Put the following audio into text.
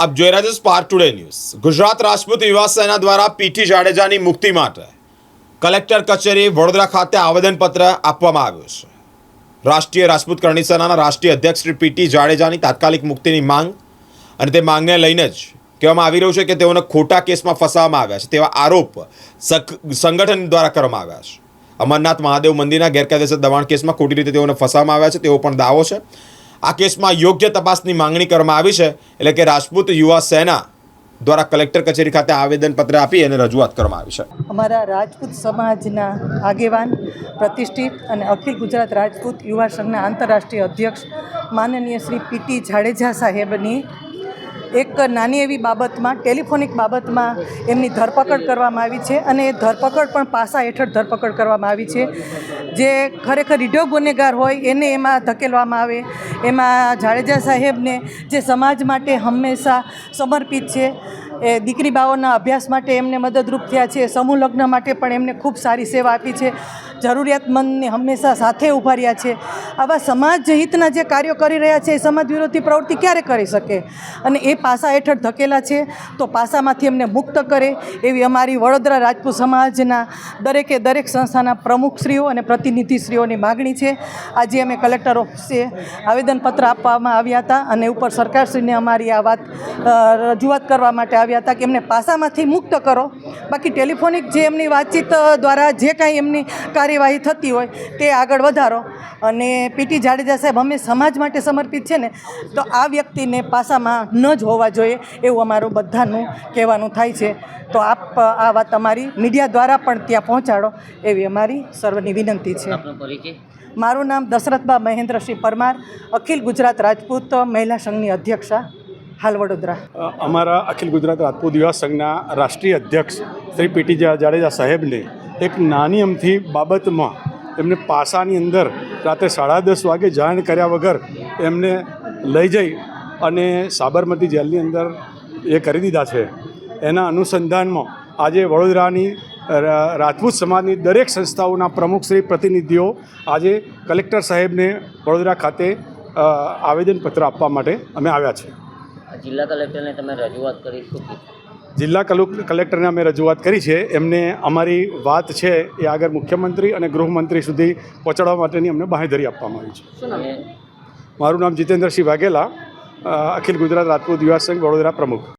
આપ જોઈ રહ્યા છો Spark Today News Gujarat Rajput Yuva Sena દ્વારા પીટી જાડેજાની મુક્તિ માટે કલેક્ટર કચેરી વડોદરા ખાતે આવેદનપત્ર આપવામાં આવ્યું છે. રાષ્ટ્રીય રાજપૂત કરણી સેનાના રાષ્ટ્રીય અધ્યક્ષ શ્રી પીટી જાડેજાની તાત્કાલિક મુક્તિની માંગ અને તે માંગને લઈને જ કહેવામાં આવી રહ્યું છે કે તેઓને ખોટા કેસમાં ફસાવવામાં આવ્યા છે તેવા આરોપ સંગઠન દ્વારા કરવામાં આવ્યા છે. અમરનાથ મહાદેવ મંદિરના ગેરકાયદેસર દબાણ કેસમાં ખોટી રીતે તેઓને ફસાવવામાં આવ્યા છે, તેવો પણ દાવો છે. આ કેસમાં યોગ્ય તપાસની માંગણી કરવામાં આવી છે, એટલે કે રાજપૂત યુવા સેના દ્વારા કલેક્ટર કચેરી ખાતે આવેદનપત્ર આપી અને રજૂઆત કરવામાં આવી છે. અમારા રાજપૂત સમાજના આગેવાન, પ્રતિષ્ઠિત અને અખિલ ગુજરાત રાજપૂત યુવા સંઘના આંતરરાષ્ટ્રીય અધ્યક્ષ, માનનીય શ્રી પીટી જાડેજા સાહેબની એક નાની એવી બાબતમાં, ટેલિફોનિક બાબતમાં એમની ધરપકડ કરવામાં આવી છે અને એ ધરપકડ પણ પાસા હેઠળ ધરપકડ કરવામાં આવી છે. જે ખરેખર રીઢો ગુનેગાર હોય એને એમાં ધકેલવામાં આવે. એમાં જાડેજા સાહેબને જે સમાજ માટે હંમેશા સમર્પિત છે. એ દીકરી બાઓના અભ્યાસ માટે એમને મદદરૂપ થયા છે, સમૂહ લગ્ન માટે પણ એમને ખૂબ સારી સેવા આપી છે, જરૂરિયાતમંદને હંમેશા સાથે ઊભા રહ્યા છે. આવા સમાજ હિતના જે કાર્યો કરી રહ્યા છે, એ સમાજ વિરોધી પ્રવૃત્તિ ક્યારે કરી શકે? અને એ પાસા હેઠળ ધકેલા છે, તો પાસામાંથી એમને મુક્ત કરે એવી અમારી વડોદરા રાજપૂત સમાજના દરેકે દરેક સંસ્થાના પ્રમુખશ્રીઓ અને પ્રતિનિધિશ્રીઓની માગણી છે. આજે અમે કલેક્ટર ઓફિસે આવેદનપત્ર આપવામાં આવ્યા હતા અને ઉપર સરકારશ્રીને અમારી આ વાત રજૂઆત કરવા માટે આવ્યા હતા કે એમને પાસામાંથી મુક્ત કરો. બાકી ટેલિફોનિક જે એમની વાતચીત દ્વારા જે કાંઈ એમની કાર્યવાહી થતી હોય તે આગળ વધારો. અને પીટી જાડેજા સાહેબ અમે સમાજ માટે સમર્પિત છે ને તો આ વ્યક્તિને પાસામાં ન જ હોવા જોઈએ એવું અમારું બધાનું કહેવાનું થાય છે. તો આપ આ વાત અમારી મીડિયા દ્વારા પણ ત્યાં પહોંચાડો એવી અમારી સર્વની વિનંતી છે. મારું નામ દશરથબા મહેન્દ્રસિંહ પરમાર અખિલ ગુજરાત રાજપૂત મહિલા સંઘની અધ્યક્ષા. હાલ વડોદરા. અમારા અખિલ ગુજરાત રાજપૂત યુવા સંઘના રાષ્ટ્રીય અધ્યક્ષ શ્રી પીટી જાડેજા સાહેબને એક નાની અમથી બાબતમાં એમને પાસાની અંદર રાત્રે સાડા દસ વાગે જાણ કર્યા વગર એમને લઈ જઈ અને સાબરમતી જેલની અંદર એ કરી દીધા છે. એના અનુસંધાનમાં આજે વડોદરાની રાજપૂત સમાજની દરેક સંસ્થાઓના પ્રમુખશ્રી પ્રતિનિધિઓ આજે કલેક્ટર સાહેબને વડોદરા ખાતે આવેદનપત્ર આપવા માટે અમે આવ્યા છે. જિલ્લા કલેક્ટરને તમે રજૂઆત કરી શું જિલ્લા કલુ- કલેક્ટરને અમે રજૂઆત કરી છે. એમને અમારી વાત છે એ આગળ મુખ્યમંત્રી અને ગૃહમંત્રી સુધી પહોંચાડવા માટેની અમને બાંહેધરી આપવામાં આવી છે. મારું નામ જીતેન્દ્રસિંહ વાઘેલા અખિલ ગુજરાત રાજપૂત યુવા સંઘ વડોદરા પ્રમુખ.